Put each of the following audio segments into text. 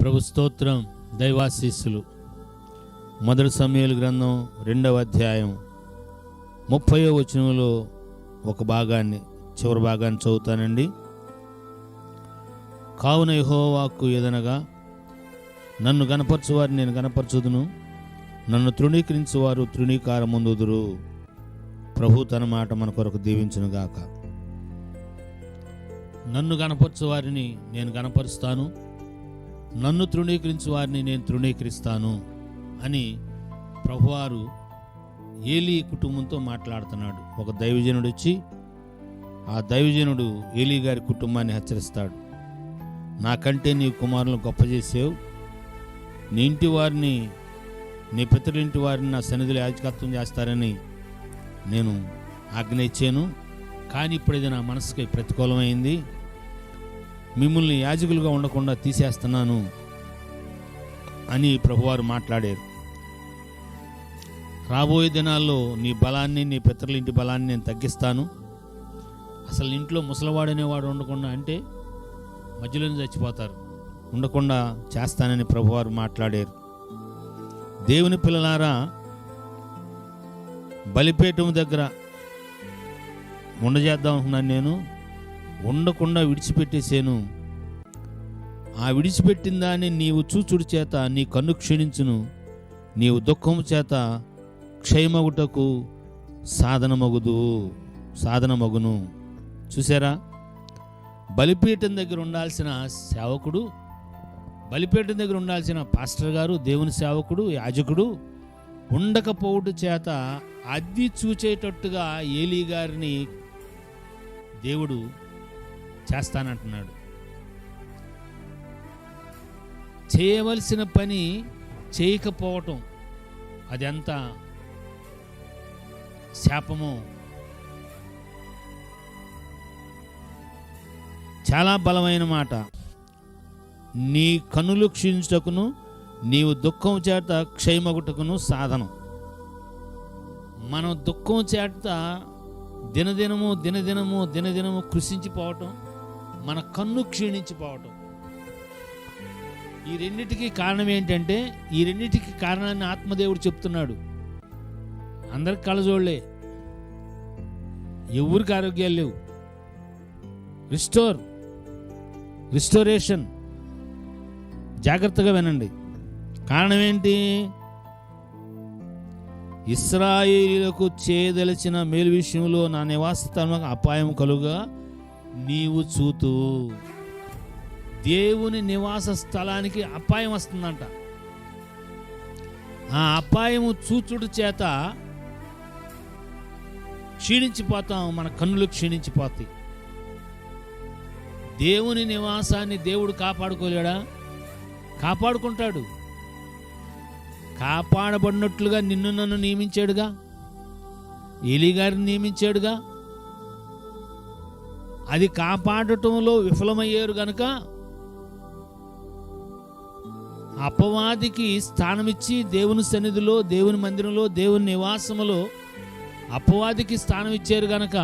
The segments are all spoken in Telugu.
ప్రభు స్తోత్రం దైవాశీస్సులు. మొదటి సమయాల గ్రంథం రెండవ అధ్యాయం ముప్పయో వచనంలో ఒక భాగాన్ని చివరి భాగాన్ని చదువుతానండి. కావున యహోవాకు ఏదనగా నన్ను గనపరచువారిని నేను గనపరచుదును నన్ను తృణీకరించువారు తృణీకారముందుదురు. ప్రభు తన మాట మన కొరకు దీవించునుగాక నన్ను గనపరచు వారిని నేను గనపరుస్తాను నన్ను తృణీకరించు వారిని నేను తృణీకరిస్తాను అని ప్రభువారు ఏలీ కుటుంబంతో మాట్లాడుతున్నాడు. ఒక దైవజనుడు వచ్చి ఆ దైవజనుడు ఏలీ గారి కుటుంబాన్ని హెచ్చరిస్తాడు. నాకంటే నీ కుమారులను గొప్ప చేసావు. నీ ఇంటి వారిని నీ పితృంటి వారిని నా సన్నిధిలో యాజకత్వం చేస్తారని నేను ఆజ్ఞ ఇచ్చాను. కానీ ఇప్పుడు ఇది నా మనసుకి ప్రతికూలమైంది. మిమ్మల్ని యాజకులుగా ఉండకుండా తీసేస్తున్నాను అని ప్రభువారు మాట్లాడారు. రాబోయే దినాల్లో నీ బలాన్ని నీ పితరుల ఇంటి బలాన్ని నేను తగ్గిస్తాను. అసలు ఇంట్లో ముసలివాడనేవాడు ఉండకుండా అంటే మధ్యలోనే చచ్చిపోతారు. ఉండకుండా చేస్తానని ప్రభువారు మాట్లాడారు. దేవుని పిల్లలారా బలిపేటం దగ్గర ఉండజేద్దాం అనుకున్నాను నేను. ఉండకుండా విడిచిపెట్టేశాను. ఆ విడిచిపెట్టిన దాన్ని నీవు చూచుడు చేత నీ కన్ను క్షీణించును. నీవు దుఃఖము చేత క్షయమగుటకు సాధనమగుదు సాధనమగును. చూసారా బలిపీఠం దగ్గర ఉండాల్సిన సేవకుడు బలిపీఠం దగ్గర ఉండాల్సిన పాస్టర్ గారు దేవుని సేవకుడు యాజకుడు ఉండకపోవుట చేత అద్ది చూచేటట్టుగా ఏలీ గారిని దేవుడు చేస్తానంటున్నాడు. చేయవలసిన పని చేయకపోవటం అది ఎంత శాపమో? చాలా బలమైన మాట. నీ కనులు క్షీణించుటకును నీవు దుఃఖం చేత క్షయమగుటకును సాధనం. మనం దుఃఖం చేత దినదినము దినదినము దినదినము కృషించిపోవటం మన కన్ను క్షీణించిపోవటం. ఈ రెండిటికి కారణం ఏంటంటే ఈ రెండిటికి కారణాన్ని ఆత్మదేవుడు చెప్తున్నాడు. అందరికి కళ్ళజోళ్ళే ఎవరికి ఆరోగ్యాలు లేవు. రిస్టోర్ రిస్టోరేషన్ జాగ్రత్తగా వినండి. కారణం ఏంటి? ఇస్రాయిలకు చేయదలిచిన మేలు విషయంలో నా నివాస స్థలం అపాయం కలుగా. నీవు చూతూ దేవుని నివాస స్థలానికి అపాయం వస్తుందంట. ఆ అపాయము చూచుడు చేత క్షీణించిపోతాం మన కన్నులు క్షీణించిపోతాయి. దేవుని నివాసాన్ని దేవుడు కాపాడుకోలేడా? కాపాడుకుంటాడు. కాపాడబడినట్లుగా నిన్ను నన్ను నియమించాడుగా? ఎలిగారిని నియమించాడుగా? అది కాపాడటంలో విఫలమయ్యారు గనుక అపవాదికి స్థానమిచ్చి దేవుని సన్నిధిలో దేవుని మందిరంలో దేవుని నివాసములో అపవాదికి స్థానం ఇచ్చారు గనక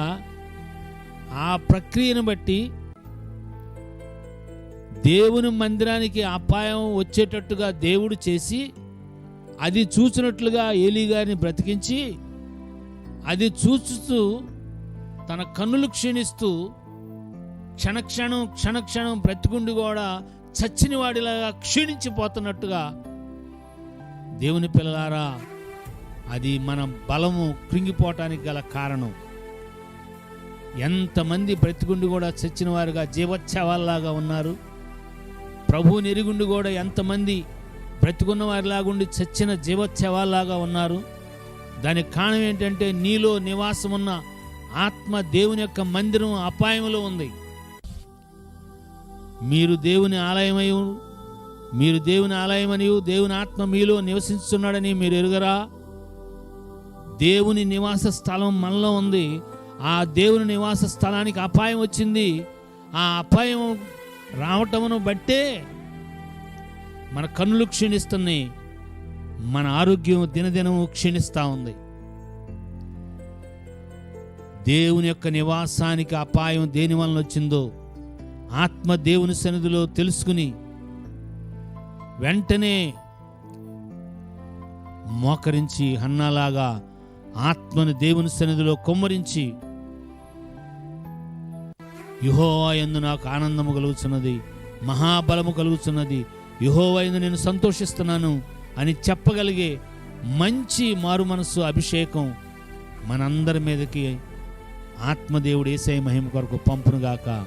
ఆ ప్రక్రియను బట్టి దేవుని మందిరానికి అపాయం వచ్చేటట్టుగా దేవుడు చేసి అది చూసినట్లుగా ఏలీ గారిని బ్రతికించి అది చూచుతూ తన కన్నులు క్షీణిస్తూ క్షణక్షణం క్షణక్షణం బ్రతికుండి కూడా చచ్చిన వాడిలాగా క్షీణించిపోతున్నట్టుగా దేవుని పిల్లలారా అది మన బలము కృంగిపోవటానికి గల కారణం. ఎంతమంది బ్రతికుండి కూడా చచ్చిన వారుగా జీవోత్సవాల్లాగా ఉన్నారు. ప్రభు నెరుగుండి కూడా ఎంతమంది బ్రతికున్న వారిలాగుండి చచ్చిన జీవోత్సవాల్లాగా ఉన్నారు. దానికి కారణం ఏంటంటే నీలో నివాసమున్న ఆత్మ దేవుని యొక్క మందిరం అపాయంలో ఉంది. మీరు దేవుని ఆలయమై మీరు దేవుని ఆలయమని దేవుని ఆత్మ మీలో నివసించుతున్నాడని మీరు ఎరుగరా? దేవుని నివాస స్థలం మనలో ఉంది. ఆ దేవుని నివాస స్థలానికి అపాయం వచ్చింది. ఆ అపాయం రావటమును బట్టే మన కన్నులు క్షీణిస్తున్నాయి. మన ఆరోగ్యం దినదినము క్షీణిస్తూ ఉంది. దేవుని యొక్క నివాసానికి అపాయం దేని వలన వచ్చిందో ఆత్మ దేవుని సన్నిధిలో తెలుసుకుని వెంటనే మోకరించి హన్నాలాగా ఆత్మను దేవుని సన్నిధిలో కొమ్మరించి యుహోవా ఎందు నాకు ఆనందము కలుగుతున్నది మహాబలము కలుగుతున్నది యుహోవా ఎందు నేను సంతోషిస్తున్నాను అని చెప్పగలిగే మంచి మారు మనస్సు అభిషేకం మనందరి మీదకి ఆత్మదేవుడు ఏసై మహిమ కొరకు పంపునుగాక.